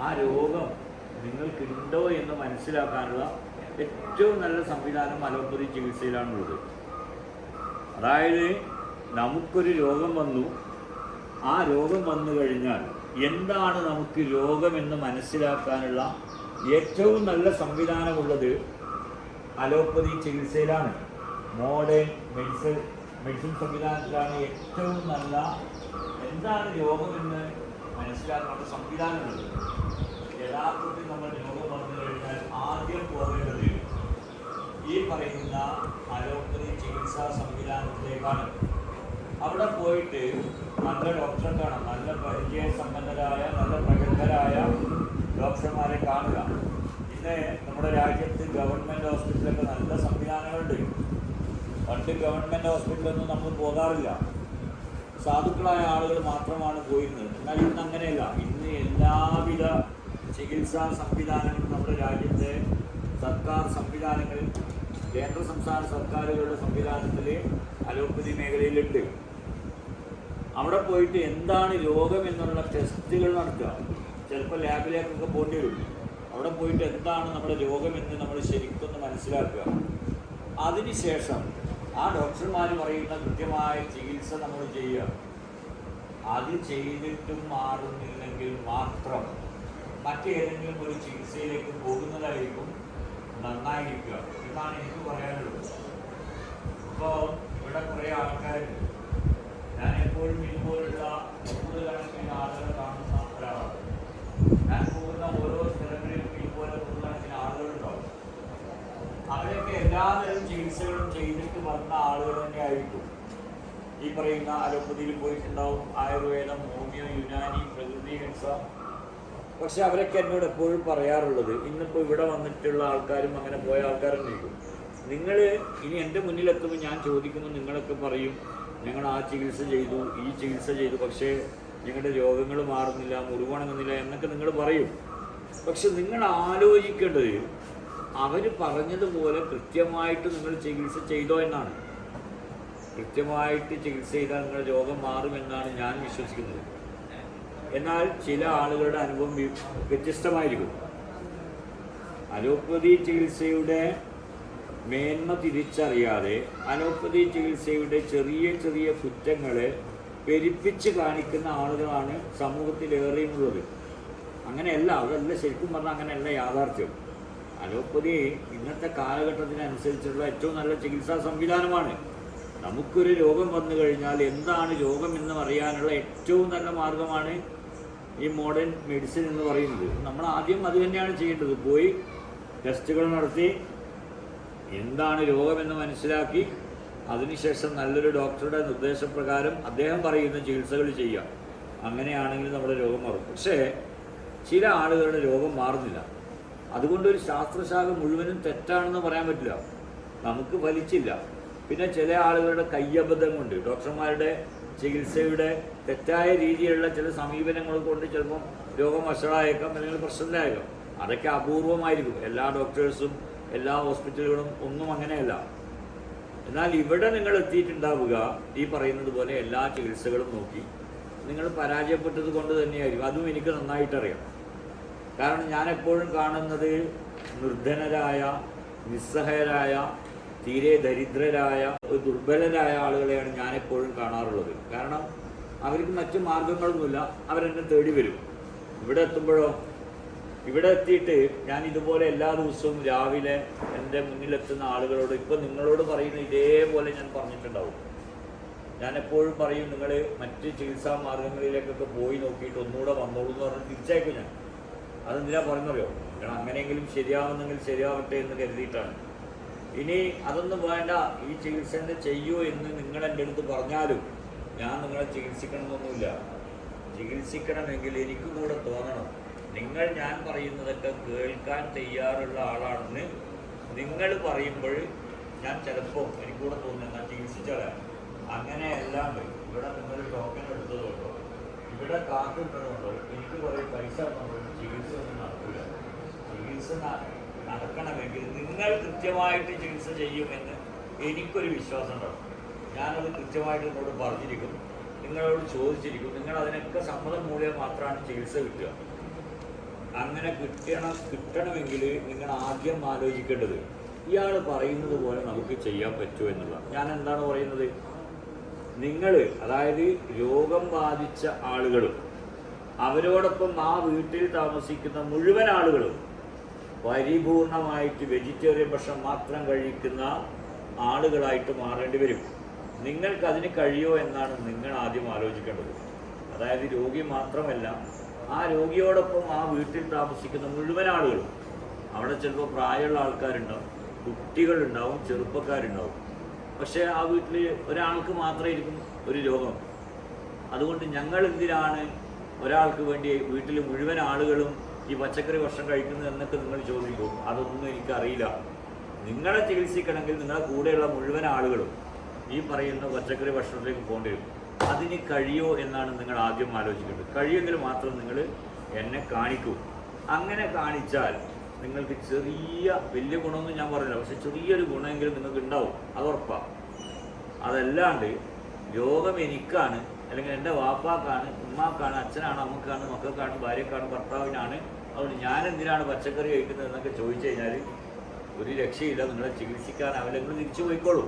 ആ രോഗം നിങ്ങൾക്കുണ്ടോ എന്ന് മനസ്സിലാക്കാനുള്ള ഏറ്റവും നല്ല സംവിധാനം അലോപ്പതി ചികിത്സയിലാണുള്ളത്. അതായത് നമുക്കൊരു രോഗം വന്നു. ആ രോഗം വന്നു കഴിഞ്ഞാൽ എന്താണ് നമുക്ക് രോഗമെന്ന് മനസ്സിലാക്കാനുള്ള ഏറ്റവും നല്ല സംവിധാനമുള്ളത് അലോപ്പതി ചികിത്സയിലാണ്. മോഡേൺ മെഡിസിൻ മെഡിസിൻ സംവിധാനത്തിലാണ് ഏറ്റവും നല്ല എന്താണ് രോഗമെന്ന് മനസ്സിലാക്കാനുള്ള സംവിധാനങ്ങൾ യഥാർത്ഥത്തിൽ നമ്മൾ രോഗം വന്നു കഴിഞ്ഞാൽ ആദ്യം പോകേണ്ടത് ഈ പറയുന്ന അലോപ്പതി ചികിത്സാ സംവിധാനത്തിലേക്കാണ്. അവിടെ പോയിട്ട് നല്ല ഡോക്ടറെ കാണാം. നല്ല പരിചയസമ്പന്നരായ നല്ല പ്രഗത്ഭരായ ഡോക്ടർമാരെ കാണുക. ഇന്ന് നമ്മുടെ രാജ്യത്ത് ഗവൺമെന്റ് ഹോസ്പിറ്റലൊക്കെ നല്ല സംവിധാനങ്ങളുണ്ട്. പണ്ട് ഗവൺമെന്റ് ഹോസ്പിറ്റലൊന്നും നമ്മൾ പോകാറില്ല. സാധുക്കളായ ആളുകൾ മാത്രമാണ് പോയിരുന്നത്. എന്നാൽ ഇന്ന് അങ്ങനെയല്ല. ഇന്ന് എല്ലാവിധ ചികിത്സാ സംവിധാനങ്ങളും നമ്മുടെ രാജ്യത്തെ സർക്കാർ സംവിധാനങ്ങളിൽ കേന്ദ്ര സംസ്ഥാന സർക്കാരുകളുടെ സംവിധാനത്തിൽ അലോപ്പതി മേഖലയിലുണ്ട്. അവിടെ പോയിട്ട് എന്താണ് രോഗം എന്നുള്ള ടെസ്റ്റുകൾ നടത്തുക. ചിലപ്പോൾ ലാബിലേക്കൊക്കെ പോകേണ്ടി വരും. അവിടെ പോയിട്ട് എന്താണ് നമ്മുടെ രോഗമെന്ന് നമ്മൾ ശരിക്കൊന്ന് മനസ്സിലാക്കുക. അതിനുശേഷം ആ ഡോക്ടർമാർ പറയുന്ന കൃത്യമായ ചികിത്സ നമ്മൾ ചെയ്യുക. അത് ചെയ്തിട്ടും മാറുന്നില്ലെങ്കിൽ മാത്രം മറ്റേതെങ്കിലും ഒരു ചികിത്സയിലേക്ക് പോകുന്നതായിരിക്കും നന്നായിരിക്കുക. എന്നാണ് എനിക്ക് പറയാനുള്ളത്. ഇപ്പോൾ ഇവിടെ കുറേ ആൾക്കാരുണ്ട്. ഞാൻ എപ്പോഴും ഇതുപോലുള്ള നൂറുകണക്കിന് ആളുകളെ കാണുന്ന ഒരാളാണ്. ഞാൻ ചെയ്തിട്ട് വന്ന ആളുകൾ തന്നെ ആയിരിക്കും. ഈ പറയുന്ന അലോപ്പതിയിൽ പോയിട്ടുണ്ടാവും. ആയുർവേദം ഹോമിയോ യുനാനി പ്രകൃതി ചികിത്സ. പക്ഷെ അവരൊക്കെ എന്നോട് എപ്പോഴും പറയാറുള്ളത് ഇന്നിപ്പോൾ ഇവിടെ വന്നിട്ടുള്ള ആൾക്കാരും അങ്ങനെ പോയ ആൾക്കാരുണ്ടായിരിക്കും നിങ്ങൾ ഇനി എന്റെ മുന്നിലെത്തുമ്പോൾ ഞാൻ ചോദിക്കുന്നു നിങ്ങളൊക്കെ പറയും ഞങ്ങൾ ആ ചികിത്സ ചെയ്തു ഈ ചികിത്സ ചെയ്തു പക്ഷേ നിങ്ങളുടെ രോഗങ്ങൾ മാറുന്നില്ല മുറിവണങ്ങുന്നില്ല എന്നൊക്കെ നിങ്ങൾ പറയും. പക്ഷെ നിങ്ങൾ ആലോചിക്കേണ്ടത് അവർ പറഞ്ഞതുപോലെ കൃത്യമായിട്ട് നിങ്ങൾ ചികിത്സ ചെയ്തോ എന്നാണ്. കൃത്യമായിട്ട് ചികിത്സ ചെയ്താൽ നിങ്ങളുടെ രോഗം മാറുമെന്നാണ് ഞാൻ വിശ്വസിക്കുന്നത്. എന്നാൽ ചില ആളുകളുടെ അനുഭവം വ്യത്യസ്തമായിരിക്കും. അലോപ്പതി ചികിത്സയുടെ മേന്മ തിരിച്ചറിയാതെ അലോപ്പതി ചികിത്സയുടെ ചെറിയ ചെറിയ കുറ്റങ്ങളെ പെരുപ്പിച്ച് കാണിക്കുന്ന ആളുകളാണ് സമൂഹത്തിലേറെയുമുള്ളത്. അങ്ങനെയല്ല അതല്ല ശരിക്കും പറഞ്ഞാൽ അങ്ങനെയല്ല യാഥാർത്ഥ്യം. അലോപ്പതി ഇന്നത്തെ കാലഘട്ടത്തിനനുസരിച്ചുള്ള ഏറ്റവും നല്ല ചികിത്സാ സംവിധാനമാണ്. നമുക്കൊരു രോഗം വന്നു കഴിഞ്ഞാൽ എന്താണ് രോഗം എന്ന് അറിയാനുള്ള ഏറ്റവും നല്ല മാർഗമാണ് ഈ മോഡേൺ മെഡിസിൻ എന്ന് പറയുന്നത്. നമ്മൾ ആദ്യം അത് തന്നെയാണ് ചെയ്യേണ്ടത്. പോയി ടെസ്റ്റുകൾ നടത്തി എന്താണ് രോഗമെന്ന് മനസ്സിലാക്കി അതിനുശേഷം നല്ലൊരു ഡോക്ടറുടെ നിർദ്ദേശപ്രകാരം അദ്ദേഹം പറയുന്ന ചികിത്സകൾ ചെയ്യുക. അങ്ങനെയാണെങ്കിൽ നമ്മുടെ രോഗം മാറും. പക്ഷേ ചില ആളുകളുടെ രോഗം മാറുന്നില്ല. അതുകൊണ്ട് ഒരു ശാസ്ത്രശാഖ മുഴുവനും തെറ്റാണെന്ന് പറയാൻ പറ്റില്ല. നമുക്ക് ഫലിച്ചില്ല. പിന്നെ ചില ആളുകളുടെ കയ്യബദ്ധം കൊണ്ട് ഡോക്ടർമാരുടെ ചികിത്സയുടെ തെറ്റായ രീതിയിലുള്ള ചില സമീപനങ്ങൾ കൊണ്ട് ചിലപ്പം രോഗം വഷളായേക്കാം അല്ലെങ്കിൽ പ്രശ്നത്തിലായേക്കാം. അതൊക്കെ അപൂർവമായിരിക്കും. എല്ലാ ഡോക്ടേഴ്സും എല്ലാ ഹോസ്പിറ്റലുകളും ഒന്നും അങ്ങനെയല്ല. എന്നാൽ ഇവിടെ നിങ്ങൾ എത്തിയിട്ടുണ്ടാവുക ഈ പറയുന്നത് പോലെ എല്ലാ ചികിത്സകളും നോക്കി. നിങ്ങൾ പരാജയപ്പെട്ടത് കൊണ്ട് തന്നെയായിരിക്കും. അതും എനിക്ക് നന്നായിട്ടറിയാം. കാരണം ഞാൻ എപ്പോഴും കാണുന്നത് നിർധനരായ നിസ്സഹായരായ തീരെ ദരിദ്രരായ ദുർബലരായ ആളുകളെയാണ് ഞാൻ എപ്പോഴും കാണാറുള്ളത്. കാരണം അവർക്ക് മറ്റു മാർഗങ്ങളൊന്നുമില്ല. അവരെന്നെ തേടി വരും. ഇവിടെ എത്തുമ്പോഴോ ഇവിടെ എത്തിയിട്ട് ഞാൻ ഇതുപോലെ എല്ലാ ദിവസവും രാവിലെ എന്റെ മുന്നിലെത്തുന്ന ആളുകളോട് ഇപ്പം നിങ്ങളോട് പറയുന്ന ഇതേപോലെ ഞാൻ പറഞ്ഞിട്ടുണ്ടാവും. ഞാൻ എപ്പോഴും പറയും നിങ്ങൾ മറ്റ് ചികിത്സാ മാർഗങ്ങളിലേക്കൊക്കെ പോയി നോക്കിയിട്ട് ഒന്നുകൂടെ വന്നോളൂ എന്ന് പറഞ്ഞ് തിരിച്ചയക്കും ഞാൻ. അതെന്തിനാ പറയുന്നറിയോ? കാരണം അങ്ങനെയെങ്കിലും ശരിയാവുന്നെങ്കിൽ ശരിയാവട്ടെ എന്ന് കരുതിയിട്ടാണ്. ഇനി അതൊന്നും വേണ്ട. ഈ ചികിത്സ തന്നെ ചെയ്യൂ എന്ന് നിങ്ങൾ എന്റെ അടുത്ത് പറഞ്ഞാലും ഞാൻ നിങ്ങളെ ചികിത്സിക്കണമെന്നൊന്നുമില്ല. ചികിത്സിക്കണമെങ്കിൽ എനിക്കും കൂടെ തോന്നണം. നിങ്ങൾ ഞാൻ പറയുന്നതൊക്കെ കേൾക്കാൻ തയ്യാറുള്ള ആളാണെന്ന് നിങ്ങൾ പറയുമ്പോൾ ഞാൻ ചിലപ്പോൾ എനിക്കൂടെ തോന്നുന്ന ചികിത്സിച്ചോളാം അങ്ങനെയല്ലാണ്ട് ഇവിടെ നിങ്ങൾ ടോക്കൺ എടുത്തതുകൊണ്ടോ? ഇവിടെ കാത്തിട്ടതുകൊണ്ടോ എനിക്ക് കുറേ പൈസ ചികിത്സ ഒന്നും നടക്കില്ല ചികിത്സ നടക്കണമെങ്കിൽ നിങ്ങൾ കൃത്യമായിട്ട് ചികിത്സ ചെയ്യുമെന്ന് എനിക്കൊരു വിശ്വാസം ഉണ്ടാവും. ഞാനത് കൃത്യമായിട്ട് നിങ്ങളോട് പറഞ്ഞിരിക്കും നിങ്ങളോട് ചോദിച്ചിരിക്കും നിങ്ങൾ അതിനൊക്കെ സമ്മതം മൂലം മാത്രമാണ് ചികിത്സ കിട്ടുക. അങ്ങനെ കിട്ടണം കിട്ടണമെങ്കിൽ നിങ്ങൾ ആദ്യം ആലോചിക്കേണ്ടത് ഇയാൾ പറയുന്നത് പോലെ നമുക്ക് ചെയ്യാൻ പറ്റുമോ എന്നുള്ളതാണ്. ഞാൻ എന്താണ് പറയുന്നത്? നിങ്ങൾ അതായത് രോഗം ബാധിച്ച ആളുകളും അവരോടൊപ്പം ആ വീട്ടിൽ താമസിക്കുന്ന മുഴുവൻ ആളുകളും പരിപൂർണമായിട്ട് വെജിറ്റേറിയൻ ഭക്ഷണം മാത്രം കഴിക്കുന്ന ആളുകളായിട്ട് മാറേണ്ടി വരും. നിങ്ങൾക്ക് അതിന് കഴിയോ എന്നാണ് നിങ്ങൾ ആദ്യം ആലോചിക്കേണ്ടത്. അതായത് രോഗി മാത്രമല്ല ആ രോഗിയോടൊപ്പം ആ വീട്ടിൽ താമസിക്കുന്ന മുഴുവൻ ആളുകളും. അവിടെ ചിലപ്പോൾ പ്രായമുള്ള ആൾക്കാരുണ്ടാവും കുട്ടികളുണ്ടാവും ചെറുപ്പക്കാരുണ്ടാവും. പക്ഷേ ആ വീട്ടിൽ ഒരാൾക്ക് മാത്രമേ ഇരിക്കും ഒരു രോഗം. അതുകൊണ്ട് ഞങ്ങൾ എന്തിനാണ് ഒരാൾക്ക് വേണ്ടി വീട്ടിൽ മുഴുവൻ ആളുകളും ഈ പച്ചക്കറി ഭക്ഷണം കഴിക്കുന്നു എന്നൊക്കെ നിങ്ങൾ ചോദിക്കും. അതൊന്നും എനിക്കറിയില്ല. നിങ്ങളെ ചികിത്സിക്കണമെങ്കിൽ നിങ്ങളെ കൂടെയുള്ള മുഴുവൻ ആളുകളും ഈ പറയുന്ന പച്ചക്കറി ഭക്ഷണത്തിലേക്ക് പോകേണ്ടി വരും. അതിന് കഴിയോ എന്നാണ് നിങ്ങൾ ആദ്യം ആലോചിക്കേണ്ടത്. കഴിയുമെങ്കിൽ മാത്രം നിങ്ങൾ എന്നെ കാണിക്കൂ. അങ്ങനെ കാണിച്ചാൽ നിങ്ങൾക്ക് ചെറിയ വലിയ ഗുണമൊന്നും ഞാൻ പറഞ്ഞില്ല. പക്ഷെ ചെറിയൊരു ഗുണമെങ്കിലും നിങ്ങൾക്ക് ഉണ്ടാവും. അത് ഉറപ്പാണ് അതല്ലാണ്ട് രോഗം എനിക്കാണ് അല്ലെങ്കിൽ എന്റെ വാപ്പാക്കാണ് ഉമ്മാക്കാണ് അച്ഛനാണ് അമ്മക്കാണ് മക്കൾക്കാണ് ഭാര്യക്കാണ് ഭർത്താവിനാണ്. അതുകൊണ്ട് ഞാൻ എന്തിനാണ് പച്ചക്കറി കഴിക്കുന്നത് എന്നൊക്കെ ചോദിച്ചു കഴിഞ്ഞാൽ ഒരു രക്ഷയില്ല. നിങ്ങളെ ചികിത്സിക്കാൻ അവരെങ്കിലും തിരിച്ചു പോയിക്കോളൂ.